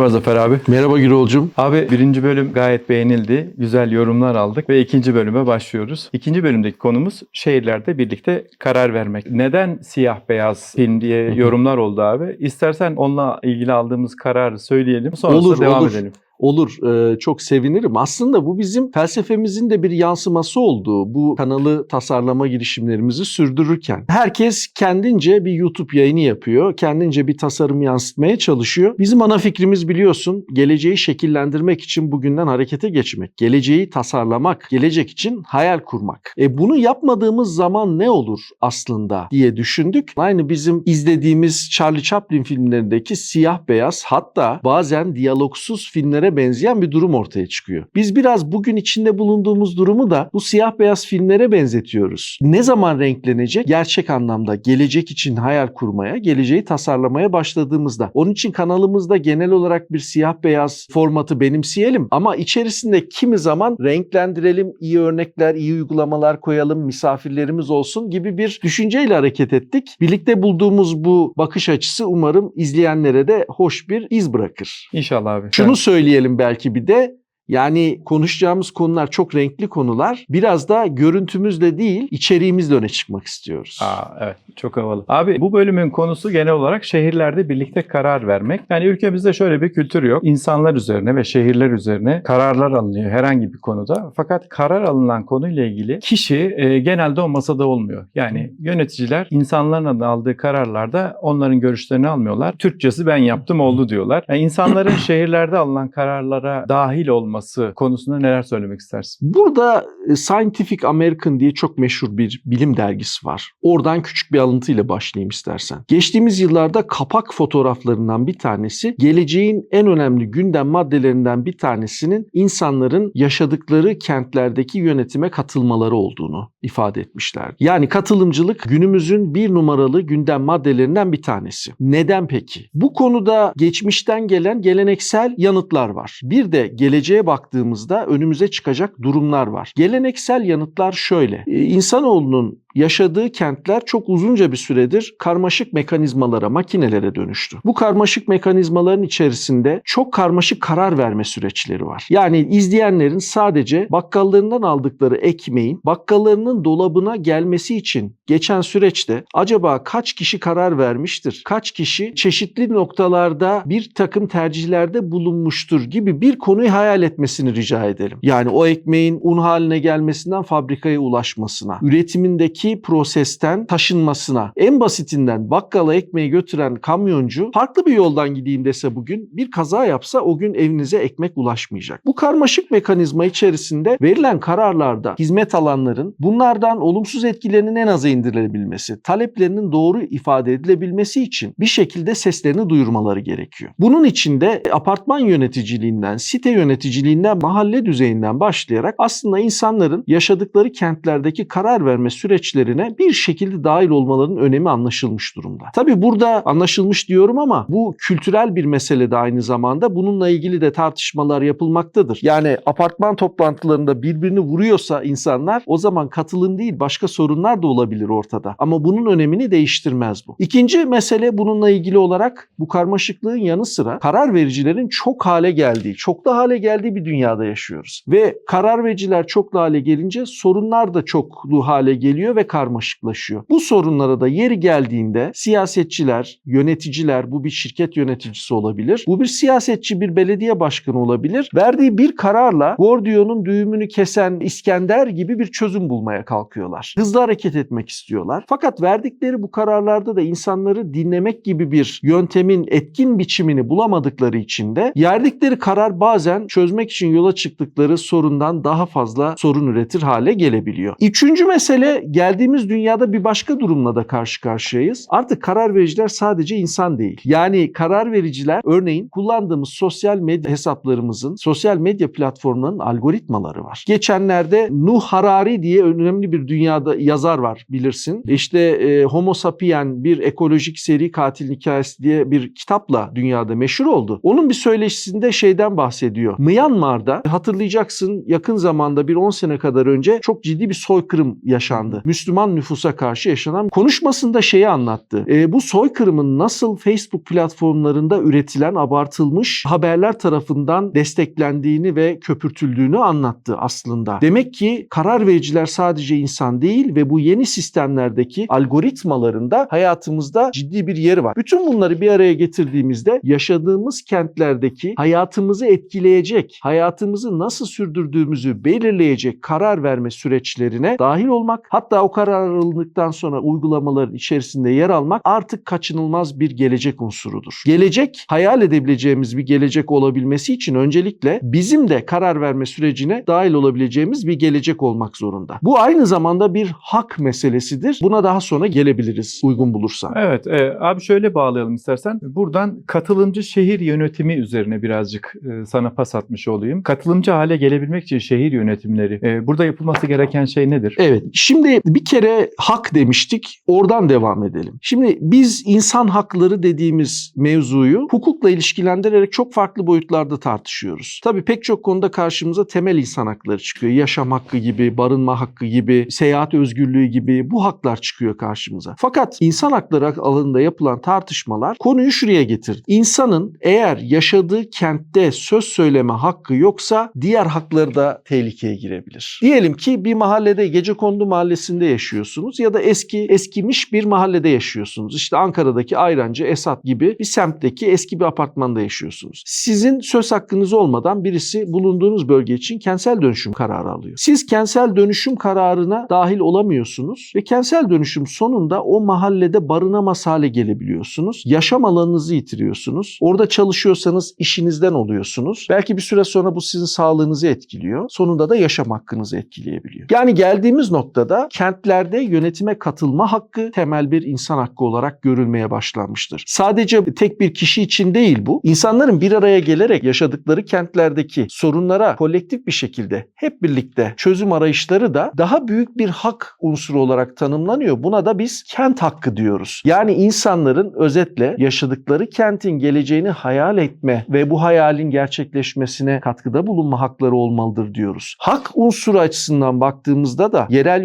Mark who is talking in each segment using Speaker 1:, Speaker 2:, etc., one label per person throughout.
Speaker 1: Merhaba Zafer abi.
Speaker 2: Merhaba Gürolcum.
Speaker 1: Abi birinci bölüm gayet beğenildi. Güzel yorumlar aldık ve ikinci bölüme başlıyoruz. İkinci bölümdeki konumuz şehirlerde birlikte karar vermek. Neden siyah beyaz film diye yorumlar oldu abi. İstersen onunla ilgili aldığımız kararı söyleyelim. Sonrasında
Speaker 2: Olur,
Speaker 1: devam
Speaker 2: olur.
Speaker 1: edelim.
Speaker 2: Olur, e, çok sevinirim. Aslında bu bizim felsefemizin de bir yansıması olduğu bu kanalı tasarlama girişimlerimizi sürdürürken. Herkes kendince bir YouTube yayını yapıyor, kendince bir tasarım yansıtmaya çalışıyor. Bizim ana fikrimiz biliyorsun, geleceği şekillendirmek için bugünden harekete geçmek, geleceği tasarlamak, gelecek için hayal kurmak. E bunu yapmadığımız zaman ne olur aslında diye düşündük. Aynı bizim izlediğimiz Charlie Chaplin filmlerindeki siyah beyaz hatta bazen diyalogsuz filmlere benzeyen bir durum ortaya çıkıyor. Biz biraz bugün içinde bulunduğumuz durumu da bu siyah beyaz filmlere benzetiyoruz. Ne zaman renklenecek? Gerçek anlamda gelecek için hayal kurmaya, geleceği tasarlamaya başladığımızda. Onun için kanalımızda genel olarak bir siyah beyaz formatı benimseyelim ama içerisinde kimi zaman renklendirelim, iyi örnekler, iyi uygulamalar koyalım, misafirlerimiz olsun gibi bir düşünceyle hareket ettik. Birlikte bulduğumuz bu bakış açısı umarım izleyenlere de hoş bir iz bırakır.
Speaker 1: İnşallah abi.
Speaker 2: Şunu
Speaker 1: Sen-
Speaker 2: söyleyelim belki bir de yani konuşacağımız konular çok renkli konular. Biraz da görüntümüzle değil, içeriğimizle öne çıkmak istiyoruz.
Speaker 1: Aa, evet çok havalı. Abi bu bölümün konusu genel olarak şehirlerde birlikte karar vermek. Yani ülkemizde şöyle bir kültür yok. İnsanlar üzerine ve şehirler üzerine kararlar alınıyor herhangi bir konuda. Fakat karar alınan konuyla ilgili kişi e, genelde o masada olmuyor. Yani yöneticiler insanların aldığı kararlarda onların görüşlerini almıyorlar. Türkçesi ben yaptım oldu diyorlar. Yani insanların şehirlerde alınan kararlara dahil olması konusunda neler söylemek istersin?
Speaker 2: Burada e, Scientific American diye çok meşhur bir bilim dergisi var. Oradan küçük bir alıntıyla başlayayım istersen. Geçtiğimiz yıllarda kapak fotoğraflarından bir tanesi geleceğin en önemli gündem maddelerinden bir tanesinin insanların yaşadıkları kentlerdeki yönetime katılmaları olduğunu ifade etmişler. Yani katılımcılık günümüzün bir numaralı gündem maddelerinden bir tanesi. Neden peki? Bu konuda geçmişten gelen geleneksel yanıtlar var. Bir de geleceğe baktığımızda önümüze çıkacak durumlar var. Geleneksel yanıtlar şöyle. Ee, İnsanoğlunun yaşadığı kentler çok uzunca bir süredir karmaşık mekanizmalara, makinelere dönüştü. Bu karmaşık mekanizmaların içerisinde çok karmaşık karar verme süreçleri var. Yani izleyenlerin sadece bakkallarından aldıkları ekmeğin bakkallarının dolabına gelmesi için geçen süreçte acaba kaç kişi karar vermiştir? Kaç kişi çeşitli noktalarda bir takım tercihlerde bulunmuştur gibi bir konuyu hayal etmesini rica edelim. Yani o ekmeğin un haline gelmesinden fabrikaya ulaşmasına, üretimindeki prosesten taşınmasına, en basitinden bakkala ekmeği götüren kamyoncu farklı bir yoldan gideyim dese bugün bir kaza yapsa o gün evinize ekmek ulaşmayacak. Bu karmaşık mekanizma içerisinde verilen kararlarda hizmet alanların bunlardan olumsuz etkilerinin en aza indirilebilmesi, taleplerinin doğru ifade edilebilmesi için bir şekilde seslerini duyurmaları gerekiyor. Bunun için de apartman yöneticiliğinden, site yöneticiliğinden, mahalle düzeyinden başlayarak aslında insanların yaşadıkları kentlerdeki karar verme süreçlerine bir şekilde dahil olmalarının önemi anlaşılmış durumda. Tabii burada anlaşılmış diyorum ama bu kültürel bir mesele de aynı zamanda bununla ilgili de tartışmalar yapılmaktadır. Yani apartman toplantılarında birbirini vuruyorsa insanlar o zaman katılım değil başka sorunlar da olabilir ortada. Ama bunun önemini değiştirmez bu. İkinci mesele bununla ilgili olarak bu karmaşıklığın yanı sıra karar vericilerin çok hale geldiği, çoklu hale geldiği bir dünyada yaşıyoruz. Ve karar vericiler çoklu hale gelince sorunlar da çoklu hale geliyor ve karmaşıklaşıyor. Bu sorunlara da yeri geldiğinde siyasetçiler, yöneticiler, bu bir şirket yöneticisi olabilir. Bu bir siyasetçi, bir belediye başkanı olabilir. Verdiği bir kararla Gordion'un düğümünü kesen İskender gibi bir çözüm bulmaya kalkıyorlar. Hızlı hareket etmek istiyorlar. Fakat verdikleri bu kararlarda da insanları dinlemek gibi bir yöntemin etkin biçimini bulamadıkları için de yerdikleri karar bazen çözmek için yola çıktıkları sorundan daha fazla sorun üretir hale gelebiliyor. Üçüncü mesele geldiğimiz dünyada bir başka durumla da karşı karşıyayız. Artık karar vericiler sadece insan değil. Yani karar vericiler örneğin kullandığımız sosyal medya hesaplarımızın, sosyal medya platformlarının algoritmaları var. Geçenlerde Nuh Harari diye önemli bir dünyada yazar var bilirsin. İşte e, Homo sapien bir ekolojik seri katil hikayesi diye bir kitapla dünyada meşhur oldu. Onun bir söyleşisinde şeyden bahsediyor. Myanmar'da hatırlayacaksın yakın zamanda bir 10 sene kadar önce çok ciddi bir soykırım yaşandı. Müslüman nüfusa karşı yaşanan konuşmasında şeyi anlattı. E, bu soykırımın nasıl Facebook platformlarında üretilen abartılmış haberler tarafından desteklendiğini ve köpürtüldüğünü anlattı aslında. Demek ki karar vericiler sadece insan değil ve bu yeni sistemlerdeki algoritmalarında hayatımızda ciddi bir yeri var. Bütün bunları bir araya getirdiğimizde yaşadığımız kentlerdeki hayatımızı etkileyecek, hayatımızı nasıl sürdürdüğümüzü belirleyecek karar verme süreçlerine dahil olmak, hatta o karar alındıktan sonra uygulamaların içerisinde yer almak artık kaçınılmaz bir gelecek unsurudur. Gelecek, hayal edebileceğimiz bir gelecek olabilmesi için öncelikle bizim de karar verme sürecine dahil olabileceğimiz bir gelecek olmak zorunda. Bu aynı zamanda bir hak meselesidir. Buna daha sonra gelebiliriz uygun bulursa.
Speaker 1: Evet, e, abi şöyle bağlayalım istersen. Buradan katılımcı şehir yönetimi üzerine birazcık e, sana pas atmış olayım. Katılımcı hale gelebilmek için şehir yönetimleri, e, burada yapılması gereken şey nedir?
Speaker 2: Evet. Şimdi bir kere hak demiştik. Oradan devam edelim. Şimdi biz insan hakları dediğimiz mevzuyu hukukla ilişkilendirerek çok farklı boyutlarda tartışıyoruz. Tabii pek çok konuda karşımıza temel insan hakları çıkıyor. Yaşam hakkı gibi, barınma hakkı gibi, seyahat özgürlüğü gibi bu haklar çıkıyor karşımıza. Fakat insan hakları alanında yapılan tartışmalar konuyu şuraya getirdi. İnsanın eğer yaşadığı kentte söz söyleme hakkı yoksa diğer hakları da tehlikeye girebilir. Diyelim ki bir mahallede Gecekondu mahallesinde yaşıyorsunuz ya da eski eskimiş bir mahallede yaşıyorsunuz. İşte Ankara'daki Ayrancı, Esat gibi bir semtteki eski bir apartmanda yaşıyorsunuz. Sizin söz hakkınız olmadan birisi bulunduğunuz bölge için kentsel dönüşüm kararı alıyor. Siz kentsel dönüşüm kararına dahil olamıyorsunuz ve kentsel dönüşüm sonunda o mahallede barınamaz hale gelebiliyorsunuz. Yaşam alanınızı yitiriyorsunuz. Orada çalışıyorsanız işinizden oluyorsunuz. Belki bir süre sonra bu sizin sağlığınızı etkiliyor. Sonunda da yaşam hakkınızı etkileyebiliyor. Yani geldiğimiz noktada kentlerde yönetime katılma hakkı temel bir insan hakkı olarak görülmeye başlanmıştır. Sadece tek bir kişi için değil bu. İnsanların bir araya gelerek yaşadıkları kentlerdeki sorunlara kolektif bir şekilde hep birlikte çözüm arayışları da daha büyük bir hak unsuru olarak tanımlanıyor. Buna da biz kent hakkı diyoruz. Yani insanların özetle yaşadıkları kentin geleceğini hayal etme ve bu hayalin gerçekleşmesine katkıda bulunma hakları olmalıdır diyoruz. Hak unsuru açısından baktığımızda da yerel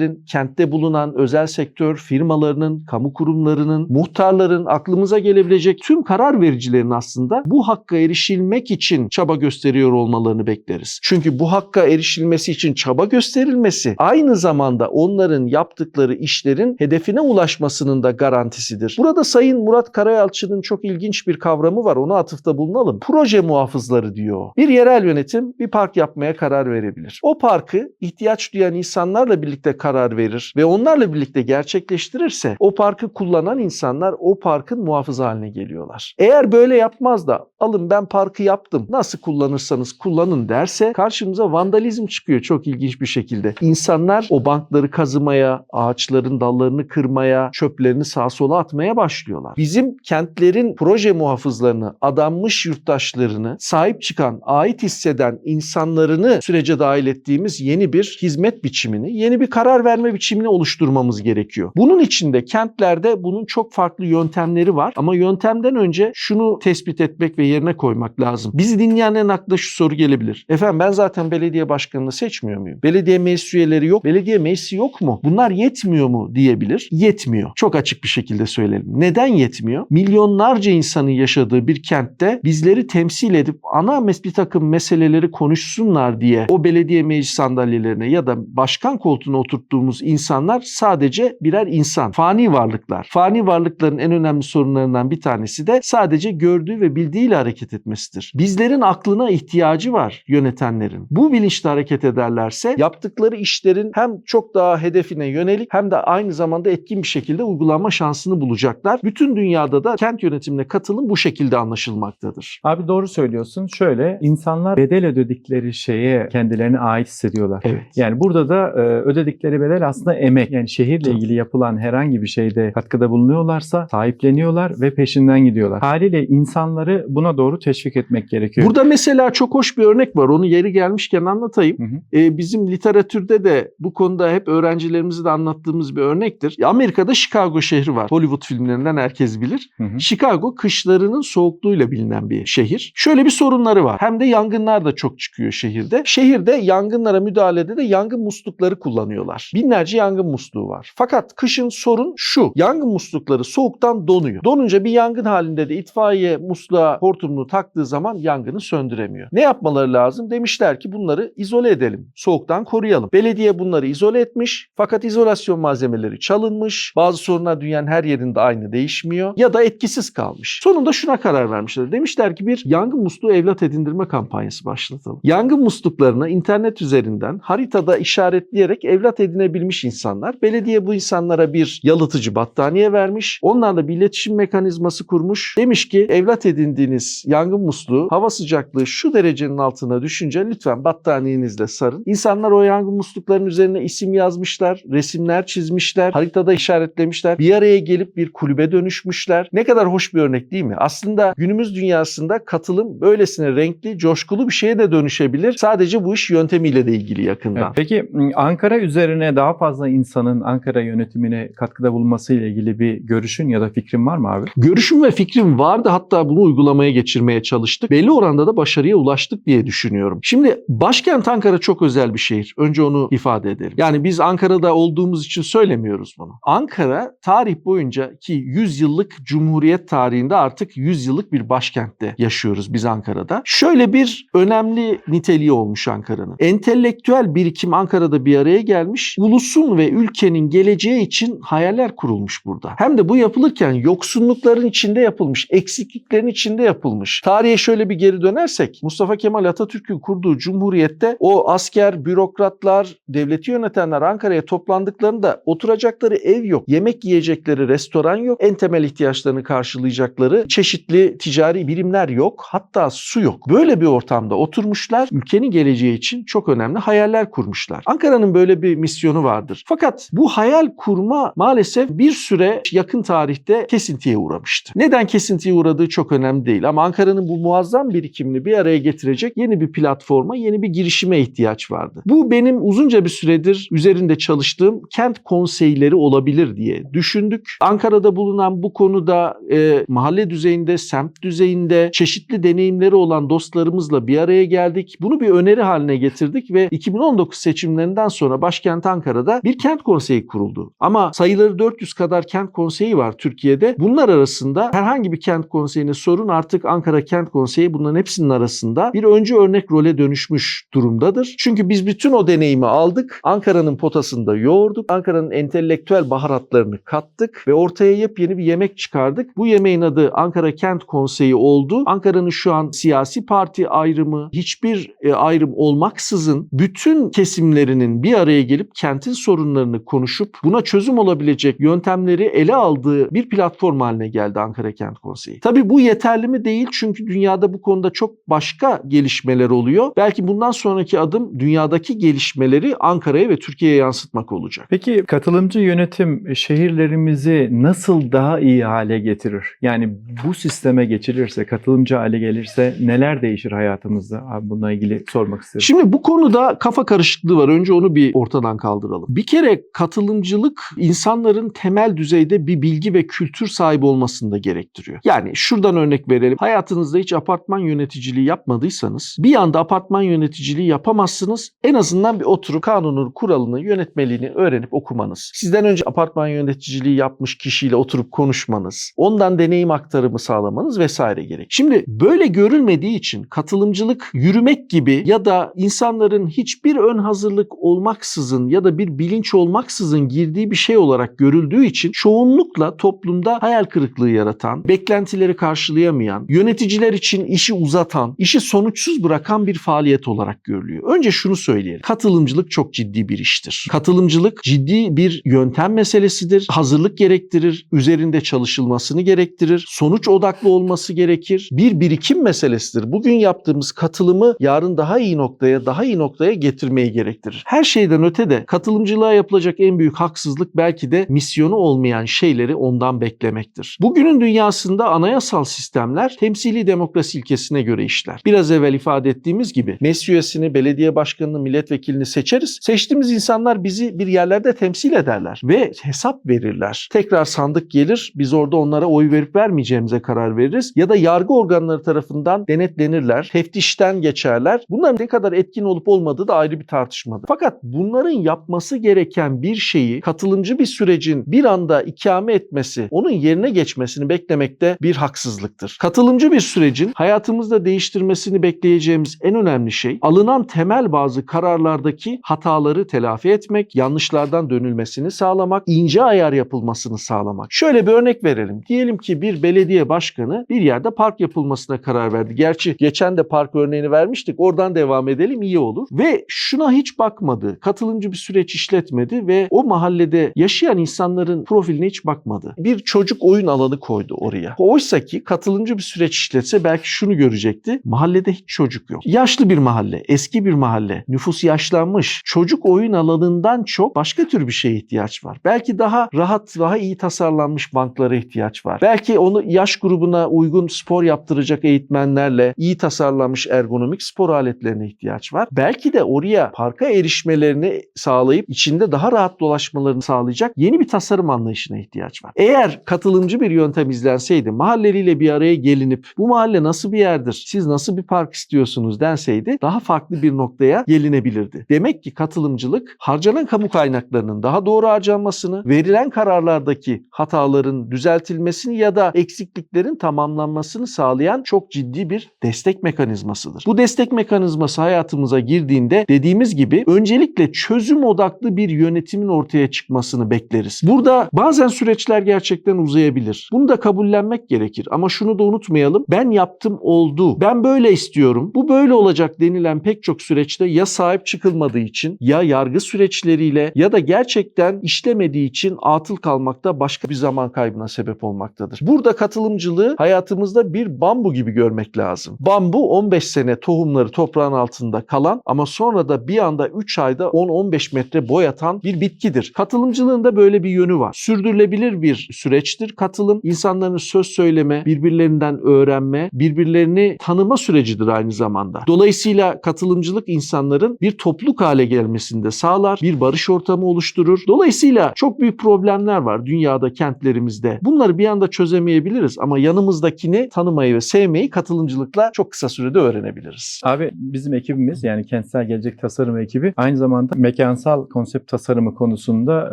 Speaker 2: yönetimlerin, kentte bulunan özel sektör firmalarının, kamu kurumlarının, muhtarların, aklımıza gelebilecek tüm karar vericilerin aslında bu hakka erişilmek için çaba gösteriyor olmalarını bekleriz. Çünkü bu hakka erişilmesi için çaba gösterilmesi aynı zamanda onların yaptıkları işlerin hedefine ulaşmasının da garantisidir. Burada Sayın Murat Karayalçı'nın çok ilginç bir kavramı var. Ona atıfta bulunalım. Proje muhafızları diyor. Bir yerel yönetim bir park yapmaya karar verebilir. O parkı ihtiyaç duyan insanlarla birlikte karar verir ve onlarla birlikte gerçekleştirirse o parkı kullanan insanlar o parkın muhafızı haline geliyorlar. Eğer böyle yapmaz da alın ben parkı yaptım nasıl kullanırsanız kullanın derse karşımıza vandalizm çıkıyor çok ilginç bir şekilde. İnsanlar o bankları kazımaya, ağaçların dallarını kırmaya, çöplerini sağa sola atmaya başlıyorlar. Bizim kentlerin proje muhafızlarını, adanmış yurttaşlarını, sahip çıkan, ait hisseden insanlarını sürece dahil ettiğimiz yeni bir hizmet biçimini, yeni bir karar verme biçimini oluşturmamız gerekiyor. Bunun için de kentlerde bunun çok farklı yöntemleri var ama yöntemden önce şunu tespit etmek ve yerine koymak lazım. Bizi dinleyenlerin aklına şu soru gelebilir. Efendim ben zaten belediye başkanını seçmiyor muyum? Belediye meclis üyeleri yok. Belediye meclisi yok mu? Bunlar yetmiyor mu diyebilir. Yetmiyor. Çok açık bir şekilde söyleyelim. Neden yetmiyor? Milyonlarca insanın yaşadığı bir kentte bizleri temsil edip ana bir takım meseleleri konuşsunlar diye o belediye meclis sandalyelerine ya da başkan koltuğuna oturttuğumuz insanlar sadece birer insan. Fani varlıklar. Fani varlıkların en önemli sorunlarından bir tanesi de sadece gördüğü ve bildiğiyle hareket etmesidir. Bizlerin aklına ihtiyacı var yönetenlerin. Bu bilinçle hareket ederlerse yaptıkları işlerin hem çok daha hedefine yönelik hem de aynı zamanda etkin bir şekilde uygulanma şansını bulacaklar. Bütün dünyada da kent yönetimine katılım bu şekilde anlaşılmaktadır.
Speaker 1: Abi doğru söylüyorsun. Şöyle insanlar bedel ödedikleri şeye kendilerine ait hissediyorlar.
Speaker 2: Evet.
Speaker 1: Yani burada da e, ödedikleri bedel aslında emek. Yani şehirle ilgili yapılan herhangi bir şeyde katkıda bulunuyorlarsa sahipleniyorlar ve peşinden gidiyorlar. Haliyle insanları buna doğru teşvik etmek gerekiyor.
Speaker 2: Burada mesela çok hoş bir örnek var. Onu yeri gelmişken anlatayım.
Speaker 1: Hı hı.
Speaker 2: Ee, bizim literatürde de bu konuda hep öğrencilerimize de anlattığımız bir örnektir. Amerika'da Chicago şehri var. Hollywood filmlerinden herkes bilir.
Speaker 1: Hı hı.
Speaker 2: Chicago kışlarının soğukluğuyla bilinen bir şehir. Şöyle bir sorunları var. Hem de yangınlar da çok çıkıyor şehirde. Şehirde yangınlara müdahalede de yangın muslukları kullanıyorlar. Binlerce yangın musluğu var. Fakat kışın sorun şu. Yangın muslukları soğuktan donuyor. Donunca bir yangın halinde de itfaiye musluğa hortumunu taktığı zaman yangını söndüremiyor. Ne yapmaları lazım? Demişler ki bunları izole edelim. Soğuktan koruyalım. Belediye bunları izole etmiş. Fakat izolasyon malzemeleri çalınmış. Bazı sorunlar dünyanın her yerinde aynı değişmiyor. Ya da etkisiz kalmış. Sonunda şuna karar vermişler. Demişler ki bir yangın musluğu evlat edindirme kampanyası başlatalım. Yangın musluklarını internet üzerinden haritada işaretleyerek evlat edinebilmiş insanlar. Belediye bu insanlara bir yalıtıcı battaniye vermiş. Onlarla bir iletişim mekanizması kurmuş. Demiş ki evlat edindiğiniz yangın musluğu hava sıcaklığı şu derecenin altına düşünce lütfen battaniyenizle sarın. İnsanlar o yangın musluklarının üzerine isim yazmışlar, resimler çizmişler, haritada işaretlemişler. Bir araya gelip bir kulübe dönüşmüşler. Ne kadar hoş bir örnek değil mi? Aslında günümüz dünyasında katılım böylesine renkli, coşkulu bir şeye de dönüşebilir. Sadece bu iş yöntemiyle de ilgili yakından.
Speaker 1: Peki Ankara üzerine daha fazla insanın Ankara yönetimine katkıda bulunması ile ilgili bir görüşün ya da fikrin var mı abi?
Speaker 2: Görüşüm ve fikrim vardı hatta bunu uygulamaya geçirmeye çalıştık. Belli oranda da başarıya ulaştık diye düşünüyorum. Şimdi başkent Ankara çok özel bir şehir. Önce onu ifade edelim. Yani biz Ankara'da olduğumuz için söylemiyoruz bunu. Ankara tarih boyunca ki 100 yıllık Cumhuriyet tarihinde artık 100 yıllık bir başkentte yaşıyoruz biz Ankara'da. Şöyle bir önemli niteliği olmuş Ankara'nın. Entelektüel birikim Ankara'da bir araya gelmiş. Ulusun ve ülkenin geleceği için hayaller kurulmuş burada. Hem de bu yapılırken yoksunlukların içinde yapılmış, eksikliklerin içinde yapılmış. Tarihe şöyle bir geri dönersek Mustafa Kemal Atatürk'ün kurduğu cumhuriyette o asker, bürokratlar, devleti yönetenler Ankara'ya toplandıklarında oturacakları ev yok, yemek yiyecekleri restoran yok, en temel ihtiyaçlarını karşılayacakları çeşitli ticari birimler yok, hatta su yok. Böyle bir ortamda oturmuşlar, ülkenin geleceği için çok önemli hayaller kurmuşlar. Ankara'nın böyle bir misyonu vardır. Fakat bu hayal kurma maalesef bir süre yakın tarihte kesintiye uğramıştı. Neden kesintiye uğradığı çok önemli değil ama Ankara'nın bu muazzam birikimini bir araya getirecek yeni bir platforma, yeni bir girişime ihtiyaç vardı. Bu benim uzunca bir süredir üzerinde çalıştığım kent konseyleri olabilir diye düşündük. Ankara'da bulunan bu konuda e, mahalle düzeyinde, semt düzeyinde çeşitli deneyimleri olan dostlarımızla bir araya geldik. Bunu bir öneri haline getirdik ve 2019 seçimlerinden sonra başkent Ankara'da bir kent konseyi kuruldu. Ama sayıları 400 kadar kent konseyi var Türkiye'de. Bunlar arasında herhangi bir kent konseyine sorun artık Ankara Kent Konseyi bunların hepsinin arasında bir öncü örnek role dönüşmüş durumdadır. Çünkü biz bütün o deneyimi aldık. Ankara'nın potasında yoğurduk. Ankara'nın entelektüel baharatlarını kattık ve ortaya yepyeni bir yemek çıkardık. Bu yemeğin adı Ankara Kent Konseyi oldu. Ankara'nın şu an siyasi parti ayrımı, hiçbir e, ayrım olmaksızın bütün kesimlerinin bir araya gelip kentin sorunlarını konuşup buna çözüm olabilecek yöntemleri ele aldığı bir platform haline geldi Ankara Kent Konseyi. Tabii bu yeterli mi değil çünkü dünyada bu konuda çok başka gelişmeler oluyor. Belki bundan sonraki adım dünyadaki gelişmeleri Ankara'ya ve Türkiye'ye yansıtmak olacak.
Speaker 1: Peki katılımcı yönetim şehirlerimizi nasıl daha iyi hale getirir? Yani bu sisteme geçilirse, katılımcı hale gelirse neler değişir hayatımızda? Abi bununla ilgili sormak isterim.
Speaker 2: Şimdi bu konuda kafa karışıklığı var. Önce onu bir ortadan kaldıralım. Bir kere katılımcılık insanların temel düzeyde bir bilgi ve kültür sahibi olmasını da gerektiriyor. Yani şuradan örnek verelim. Hayatınızda hiç apartman yöneticiliği yapmadıysanız bir anda apartman yöneticiliği yapamazsınız. En azından bir oturup kanunun, kuralını, yönetmeliğini öğrenip okumanız. Sizden önce apartman yöneticiliği yapmış kişiyle oturup konuşmanız, ondan deneyim aktarımı sağlamanız vesaire gerek. Şimdi böyle görülmediği için katılımcılık yürümek gibi ya da insanların hiçbir ön hazırlık olmaksızın ya da bir bilinç olmaksızın girdiği bir şey olarak görüldüğü için çoğunlukla toplumda hayal kırıklığı yaratan, beklentileri karşılayamayan, yöneticiler için işi uzatan, işi sonuçsuz bırakan bir faaliyet olarak görülüyor. Önce şunu söyleyelim. Katılımcılık çok ciddi bir iştir. Katılımcılık ciddi bir yöntem meselesidir. Hazırlık gerektirir. Üzerinde çalışılmasını gerektirir. Sonuç odaklı olması gerekir. Bir birikim meselesidir. Bugün yaptığımız katılımı yarın daha iyi noktaya, daha iyi noktaya getirmeyi gerektirir. Her şeyden öte de katılımcılığa yapılacak en büyük haksızlık belki de misyonu olmayan şeyleri ondan beklemektir. Bugünün dünyasında anayasal sistemler temsili demokrasi ilkesine göre işler. Biraz evvel ifade ettiğimiz gibi meclis üyesini, belediye başkanını, milletvekilini seçeriz. Seçtiğimiz insanlar bizi bir yerlerde temsil ederler ve hesap verirler. Tekrar sandık gelir, biz orada onlara oy verip vermeyeceğimize karar veririz ya da yargı organları tarafından denetlenirler, teftişten geçerler. Bunların ne kadar etkin olup olmadığı da ayrı bir tartışmadır. Fakat bunların yapması gereken bir şeyi katılımcı bir sürecin bir anda ikame etmesi, onun yerine geçmesini beklemekte bir haksızlıktır. Katılımcı bir sürecin hayatımızda değiştirmesini bekleyeceğimiz en önemli şey alınan temel bazı kararlardaki hataları telafi etmek, yanlışlardan dönülmesini sağlamak, ince ayar yapılmasını sağlamak. Şöyle bir örnek verelim. Diyelim ki bir belediye başkanı bir yerde park yapılmasına karar verdi. Gerçi geçen de park örneğini vermiştik. Oradan devam edelim iyi olur. Ve şuna hiç bakmadı. Katılımcı bir süreç işletmedi ve o mahallede yaşayan insanların profiline hiç bakmadı. Bir çocuk oyun alanı koydu oraya. Oysa ki katılımcı bir süreç işletse belki şunu görecekti. Mahallede hiç çocuk yok. Yaşlı bir mahalle, eski bir mahalle, nüfus yaşlanmış. Çocuk oyun alanından çok başka tür bir şeye ihtiyaç var. Belki daha rahat, daha iyi tasarlanmış banklara ihtiyaç var. Belki onu yaş grubuna uygun spor yaptıracak eğitmenlerle iyi tasarlanmış ergonomik spor aletlerine ihtiyaç var. Belki de oraya parka erişmelerini sağlayıp içinde daha rahat dolaşmalarını sağlayacak yeni bir tasarım anlayışına ihtiyaç var. Eğer katılımcı bir yöntem izlenseydi, mahalleliyle bir araya gelinip bu mahalle nasıl bir yerdir, siz nasıl bir park istiyorsunuz denseydi daha farklı bir noktaya gelinebilirdi. Demek ki katılımcılık harcanan kamu kaynaklarının daha doğru harcanmasını, verilen kararlardaki hataların düzeltilmesini ya da eksikliklerin tamamlanmasını sağlayan çok ciddi bir destek mekanizmasıdır. Bu destek mekanizması hayatımıza girdiğinde dediğimiz gibi öncelikle çözüm odaklı bir yönetimin ortaya çıkmasını bekleriz. Burada bazen süreçler gerçekten uzayabilir. Bunu da kabullenmek gerekir ama şunu da unutmayalım. Ben yaptım oldu. Ben böyle istiyorum. Bu böyle olacak denilen pek çok süreçte ya sahip çıkılmadığı için ya yargı süreçleriyle ya da gerçekten işlemediği için atıl kalmakta başka bir zaman kaybına sebep olmaktadır. Burada katılımcılığı hayatımızda bir bambu gibi görmek lazım. Bambu 15 sene tohumları toprağın altında kalan ama sonra da bir anda 3 ayda 10-15 metre boy atan bir bitkidir. Katılımcılığın da böyle bir yönü var. Sürdürülebilir bir süreçtir katılım. İnsanların söz söyleme, birbirlerinden öğrenme, birbirlerini tanıma sürecidir aynı zamanda. Dolayısıyla katılımcılık insanların bir topluluk hale gelmesini de sağlar, bir barış ortamı oluşturur. Dolayısıyla çok büyük problemler var dünyada, kentlerimizde. Bunları bir anda çözemeyebiliriz ama yanımızdakini tanımayı ve sevmeyi katılımcılıkla çok kısa sürede öğrenebiliriz.
Speaker 1: Abi bizim ekibimiz yani kentsel gelecek tasarım ekibi aynı zamanda mekansal konsept tasarımı konusunda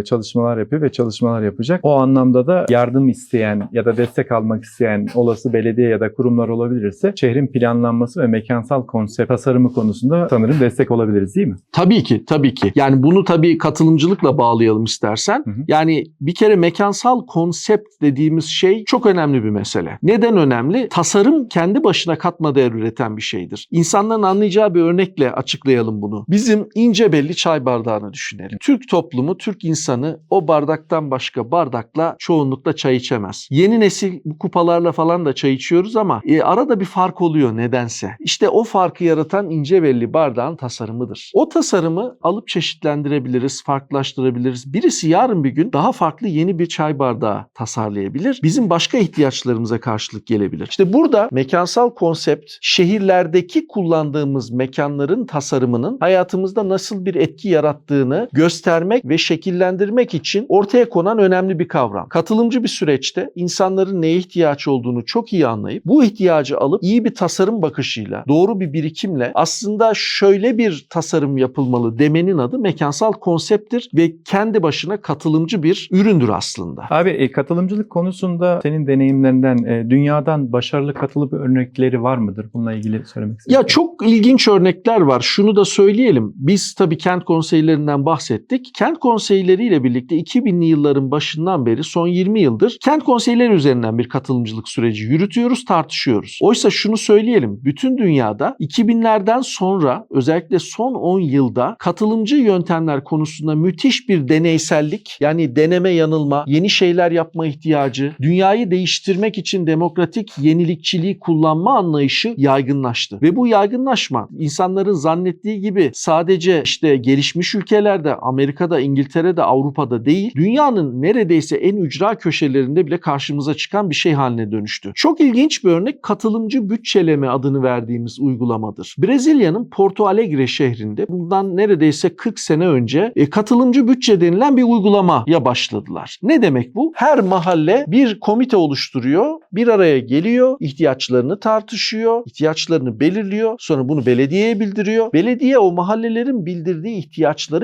Speaker 1: e, çalışmalar yapıyor ve çalışmalar yapacak. O anlamda da yardım isteyen ya da destek almak isteyen olası belediye ya da kurumlar olabilirse şehrin planlanması ve mekansal konsept tasarımı konusunda sanırım destek olabiliriz değil mi?
Speaker 2: Tabii ki, tabii ki. Yani bunu tabii katılımcılıkla bağlayalım istersen.
Speaker 1: Hı hı.
Speaker 2: Yani bir kere mekansal konsept dediğimiz şey çok önemli bir mesele. Neden önemli? Tasarım kendi başına katma değer üreten bir şeydir. İnsanların anlayacağı bir örnekle açıklayalım bunu. Bizim ince belli bardağını düşünelim. Türk toplumu, Türk insanı o bardaktan başka bardakla çoğunlukla çay içemez. Yeni nesil bu kupalarla falan da çay içiyoruz ama e, arada bir fark oluyor nedense. İşte o farkı yaratan ince belli bardağın tasarımıdır. O tasarımı alıp çeşitlendirebiliriz, farklılaştırabiliriz. Birisi yarın bir gün daha farklı yeni bir çay bardağı tasarlayabilir. Bizim başka ihtiyaçlarımıza karşılık gelebilir. İşte burada mekansal konsept şehirlerdeki kullandığımız mekanların tasarımının hayatımızda nasıl bir etki yarattığını göstermek ve şekillendirmek için ortaya konan önemli bir kavram. Katılımcı bir süreçte insanların neye ihtiyaç olduğunu çok iyi anlayıp bu ihtiyacı alıp iyi bir tasarım bakışıyla, doğru bir birikimle aslında şöyle bir tasarım yapılmalı demenin adı mekansal konsepttir ve kendi başına katılımcı bir üründür aslında.
Speaker 1: Abi e, katılımcılık konusunda senin deneyimlerinden e, dünyadan başarılı katılım örnekleri var mıdır? Bununla ilgili söylemek istedim.
Speaker 2: Ya çok ilginç örnekler var. Şunu da söyleyelim. Biz tabii kent konseylerinden bahsettik. Kent konseyleriyle birlikte 2000'li yılların başından beri son 20 yıldır kent konseyleri üzerinden bir katılımcılık süreci yürütüyoruz, tartışıyoruz. Oysa şunu söyleyelim. Bütün dünyada 2000'lerden sonra özellikle son 10 yılda katılımcı yöntemler konusunda müthiş bir deneysellik yani deneme yanılma, yeni şeyler yapma ihtiyacı, dünyayı değiştirmek için demokratik yenilikçiliği kullanma anlayışı yaygınlaştı. Ve bu yaygınlaşma insanların zannettiği gibi sadece işte gelişmiş ülkelerde, Amerika'da, İngiltere'de, Avrupa'da değil, dünyanın neredeyse en ücra köşelerinde bile karşımıza çıkan bir şey haline dönüştü. Çok ilginç bir örnek katılımcı bütçeleme adını verdiğimiz uygulamadır. Brezilya'nın Porto Alegre şehrinde bundan neredeyse 40 sene önce e, katılımcı bütçe denilen bir uygulamaya başladılar. Ne demek bu? Her mahalle bir komite oluşturuyor, bir araya geliyor, ihtiyaçlarını tartışıyor, ihtiyaçlarını belirliyor, sonra bunu belediyeye bildiriyor. Belediye o mahallelerin bildirdiği ihtiyaçları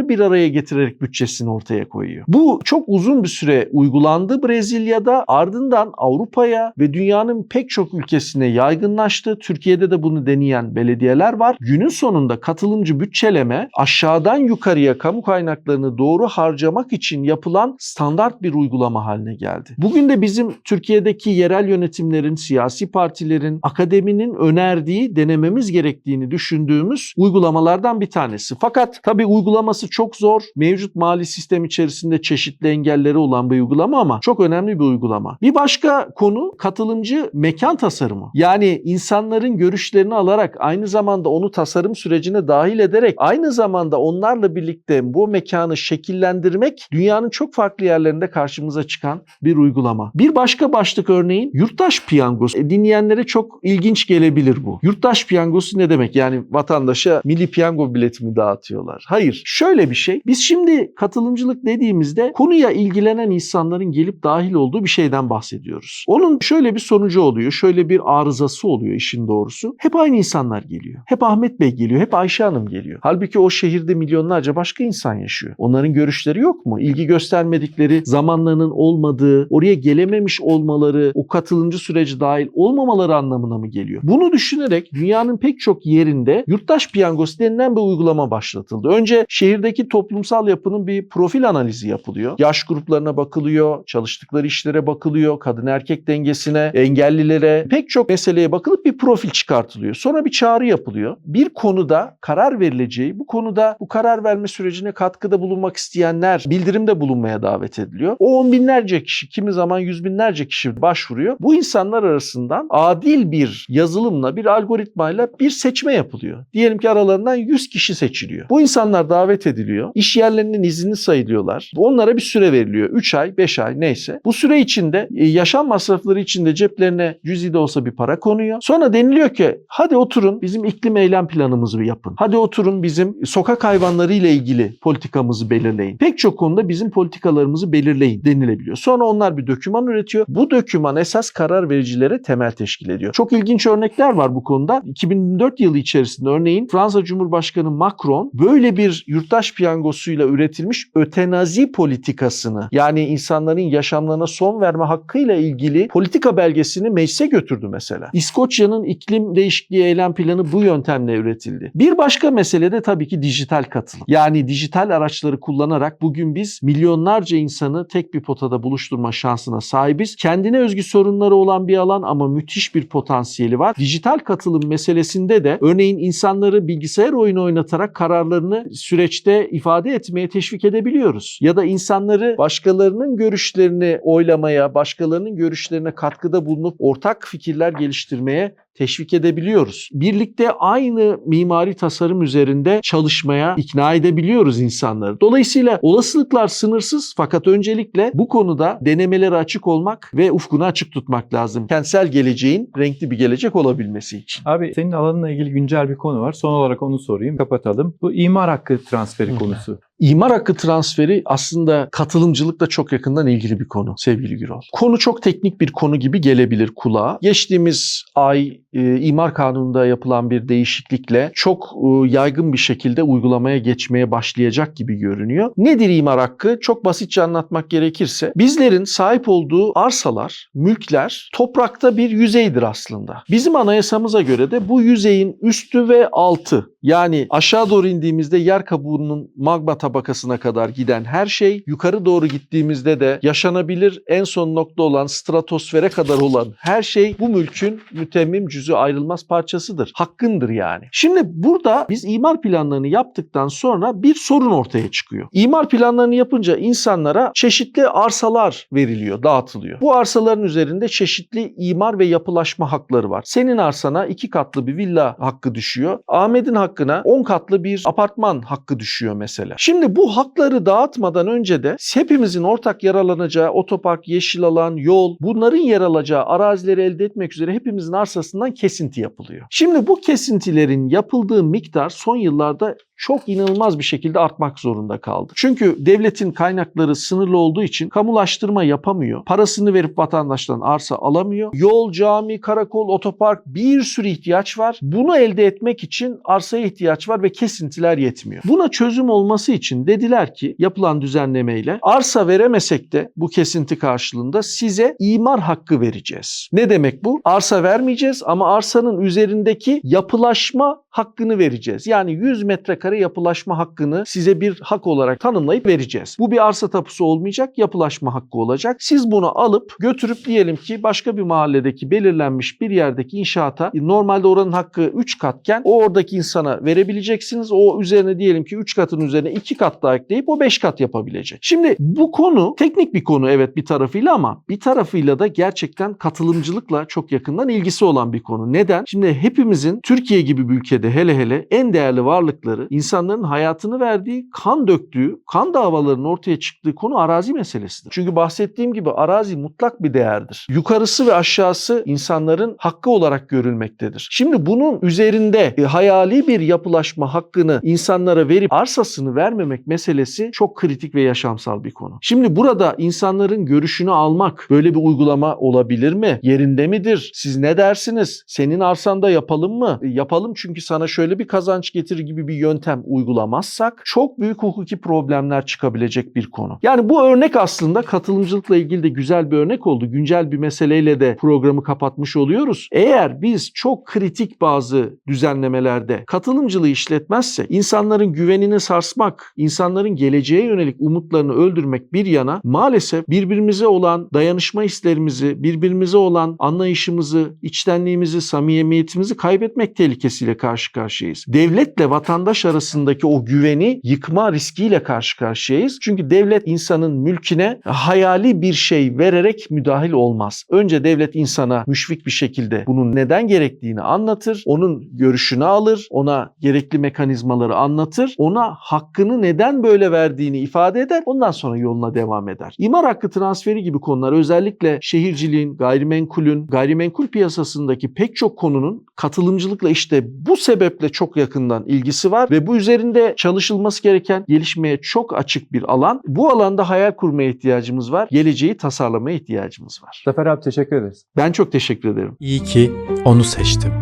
Speaker 2: bir araya getirerek bütçesini ortaya koyuyor. Bu çok uzun bir süre uygulandı Brezilya'da ardından Avrupa'ya ve dünyanın pek çok ülkesine yaygınlaştı. Türkiye'de de bunu deneyen belediyeler var. Günün sonunda katılımcı bütçeleme aşağıdan yukarıya kamu kaynaklarını doğru harcamak için yapılan standart bir uygulama haline geldi. Bugün de bizim Türkiye'deki yerel yönetimlerin, siyasi partilerin, akademinin önerdiği, denememiz gerektiğini düşündüğümüz uygulamalardan bir tanesi. Fakat tabii uygulaması çok zor. Mevcut mali sistem içerisinde çeşitli engelleri olan bir uygulama ama çok önemli bir uygulama. Bir başka konu katılımcı mekan tasarımı. Yani insanların görüşlerini alarak aynı zamanda onu tasarım sürecine dahil ederek aynı zamanda onlarla birlikte bu mekanı şekillendirmek dünyanın çok farklı yerlerinde karşımıza çıkan bir uygulama. Bir başka başlık örneğin yurttaş piyangosu. E, dinleyenlere çok ilginç gelebilir bu. Yurttaş piyangosu ne demek? Yani vatandaşa milli piyango bileti mi dağıtıyorlar? Hayır. Şöyle bir şey. Biz şimdi katılımcılık dediğimizde konuya ilgilenen insanların gelip dahil olduğu bir şeyden bahsediyoruz. Onun şöyle bir sonucu oluyor. Şöyle bir arızası oluyor işin doğrusu. Hep aynı insanlar geliyor. Hep Ahmet Bey geliyor. Hep Ayşe Hanım geliyor. Halbuki o şehirde milyonlarca başka insan yaşıyor. Onların görüşleri yok mu? İlgi göstermedikleri, zamanlarının olmadığı, oraya gelememiş olmaları, o katılımcı süreci dahil olmamaları anlamına mı geliyor? Bunu düşünerek dünyanın pek çok yerinde yurttaş piyangosu denilen bir uygulama başlatıldı. Önce şehirdeki toplumsal yapının bir profil analizi yapılıyor. Yaş gruplarına bakılıyor, çalıştıkları işlere bakılıyor, kadın erkek dengesine, engellilere pek çok meseleye bakılıp bir profil çıkartılıyor. Sonra bir çağrı yapılıyor. Bir konuda karar verileceği, bu konuda bu karar verme sürecine katkıda bulunmak isteyenler bildirimde bulunmaya davet ediliyor. O on binlerce kişi, kimi zaman yüz binlerce kişi başvuruyor. Bu insanlar arasından adil bir yazılımla, bir algoritmayla bir seçme yapılıyor. Diyelim ki aralarından 100 kişi seçiliyor. Bu insanlar davet ediliyor. İş yerlerinin izni sayılıyorlar. Onlara bir süre veriliyor. 3 ay, 5 ay neyse. Bu süre içinde e, yaşam masrafları içinde ceplerine cüzi de olsa bir para konuyor. Sonra deniliyor ki hadi oturun bizim iklim eylem planımızı yapın. Hadi oturun bizim sokak hayvanları ile ilgili politikamızı belirleyin. Pek çok konuda bizim politikalarımızı belirleyin denilebiliyor. Sonra onlar bir döküman üretiyor. Bu döküman esas karar vericilere temel teşkil ediyor. Çok ilginç örnekler var bu konuda. 2004 yılı içerisinde örneğin Fransa Cumhurbaşkanı Macron böyle bir yurttaş piyangosuyla üretilmiş ötenazi politikasını yani insanların yaşamlarına son verme hakkıyla ilgili politika belgesini meclise götürdü mesela. İskoçya'nın iklim değişikliği eylem planı bu yöntemle üretildi. Bir başka mesele de tabii ki dijital katılım. Yani dijital araçları kullanarak bugün biz milyonlarca insanı tek bir potada buluşturma şansına sahibiz. Kendine özgü sorunları olan bir alan ama müthiş bir potansiyeli var. Dijital katılım meselesinde de örneğin insanları bilgisayar oyunu oynatarak kararlarını süreçte ifade etmeye teşvik edebiliyoruz. Ya da insanları başkalarının görüşlerini oylamaya, başkalarının görüşlerine katkıda bulunup ortak fikirler geliştirmeye teşvik edebiliyoruz. Birlikte aynı mimari tasarım üzerinde çalışmaya ikna edebiliyoruz insanları. Dolayısıyla olasılıklar sınırsız fakat öncelikle bu konuda denemelere açık olmak ve ufkunu açık tutmak lazım. Kentsel geleceğin renkli bir gelecek olabilmesi için.
Speaker 1: Abi senin alanınla ilgili güncel bir konu var. Son olarak onu sorayım. Kapatalım. Bu imar hakkı transferi konusu.
Speaker 2: İmar hakkı transferi aslında katılımcılıkla çok yakından ilgili bir konu sevgili Gürol. Konu çok teknik bir konu gibi gelebilir kulağa. Geçtiğimiz ay e, imar kanununda yapılan bir değişiklikle çok e, yaygın bir şekilde uygulamaya geçmeye başlayacak gibi görünüyor. Nedir imar hakkı? Çok basitçe anlatmak gerekirse bizlerin sahip olduğu arsalar, mülkler toprakta bir yüzeydir aslında. Bizim anayasamıza göre de bu yüzeyin üstü ve altı yani aşağı doğru indiğimizde yer kabuğunun magma tabakasına kadar giden her şey, yukarı doğru gittiğimizde de yaşanabilir en son nokta olan stratosfere kadar olan her şey bu mülkün mütemmim cüzü ayrılmaz parçasıdır. Hakkındır yani. Şimdi burada biz imar planlarını yaptıktan sonra bir sorun ortaya çıkıyor. İmar planlarını yapınca insanlara çeşitli arsalar veriliyor, dağıtılıyor. Bu arsaların üzerinde çeşitli imar ve yapılaşma hakları var. Senin arsana iki katlı bir villa hakkı düşüyor. Ahmet'in hakkına 10 katlı bir apartman hakkı düşüyor mesela. Şimdi bu hakları dağıtmadan önce de hepimizin ortak yararlanacağı otopark, yeşil alan, yol bunların yer alacağı arazileri elde etmek üzere hepimizin arsasından kesinti yapılıyor. Şimdi bu kesintilerin yapıldığı miktar son yıllarda çok inanılmaz bir şekilde artmak zorunda kaldı. Çünkü devletin kaynakları sınırlı olduğu için kamulaştırma yapamıyor. Parasını verip vatandaştan arsa alamıyor. Yol, cami, karakol, otopark bir sürü ihtiyaç var. Bunu elde etmek için arsaya ihtiyaç var ve kesintiler yetmiyor. Buna çözüm olması için dediler ki yapılan düzenlemeyle arsa veremesek de bu kesinti karşılığında size imar hakkı vereceğiz. Ne demek bu? Arsa vermeyeceğiz ama arsanın üzerindeki yapılaşma hakkını vereceğiz. Yani 100 metrekare yapılaşma hakkını size bir hak olarak tanımlayıp vereceğiz. Bu bir arsa tapusu olmayacak, yapılaşma hakkı olacak. Siz bunu alıp götürüp diyelim ki başka bir mahalledeki belirlenmiş bir yerdeki inşaata normalde oranın hakkı 3 katken o oradaki insana verebileceksiniz. O üzerine diyelim ki 3 katın üzerine 2 kat daha ekleyip o 5 kat yapabilecek. Şimdi bu konu teknik bir konu evet bir tarafıyla ama bir tarafıyla da gerçekten katılımcılıkla çok yakından ilgisi olan bir konu. Neden? Şimdi hepimizin Türkiye gibi bir ülkede hele hele en değerli varlıkları insanların hayatını verdiği, kan döktüğü, kan davalarının ortaya çıktığı konu arazi meselesidir. Çünkü bahsettiğim gibi arazi mutlak bir değerdir. Yukarısı ve aşağısı insanların hakkı olarak görülmektedir. Şimdi bunun üzerinde e, hayali bir yapılaşma hakkını insanlara verip arsasını vermemek meselesi çok kritik ve yaşamsal bir konu. Şimdi burada insanların görüşünü almak böyle bir uygulama olabilir mi? Yerinde midir? Siz ne dersiniz? Senin arsanda yapalım mı? E, yapalım çünkü sana şöyle bir kazanç getirir gibi bir yöntem uygulamazsak çok büyük hukuki problemler çıkabilecek bir konu. Yani bu örnek aslında katılımcılıkla ilgili de güzel bir örnek oldu. Güncel bir meseleyle de programı kapatmış oluyoruz. Eğer biz çok kritik bazı düzenlemelerde katılımcılığı işletmezse insanların güvenini sarsmak, insanların geleceğe yönelik umutlarını öldürmek bir yana maalesef birbirimize olan dayanışma hislerimizi, birbirimize olan anlayışımızı, içtenliğimizi, samimiyetimizi kaybetmek tehlikesiyle karşı karşıyayız. Devletle vatandaş arasındaki o güveni yıkma riskiyle karşı karşıyayız. Çünkü devlet insanın mülküne hayali bir şey vererek müdahil olmaz. Önce devlet insana müşfik bir şekilde bunun neden gerektiğini anlatır, onun görüşünü alır, ona gerekli mekanizmaları anlatır, ona hakkını neden böyle verdiğini ifade eder, ondan sonra yoluna devam eder. İmar hakkı transferi gibi konular özellikle şehirciliğin, gayrimenkulün, gayrimenkul piyasasındaki pek çok konunun katılımcılıkla işte bu sebeple çok yakından ilgisi var ve bu üzerinde çalışılması gereken gelişmeye çok açık bir alan. Bu alanda hayal kurmaya ihtiyacımız var. Geleceği tasarlamaya ihtiyacımız var.
Speaker 1: Zafer abi teşekkür ederiz.
Speaker 2: Ben çok teşekkür ederim.
Speaker 3: İyi ki onu seçtim.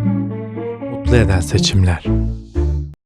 Speaker 3: Mutlu eden seçimler.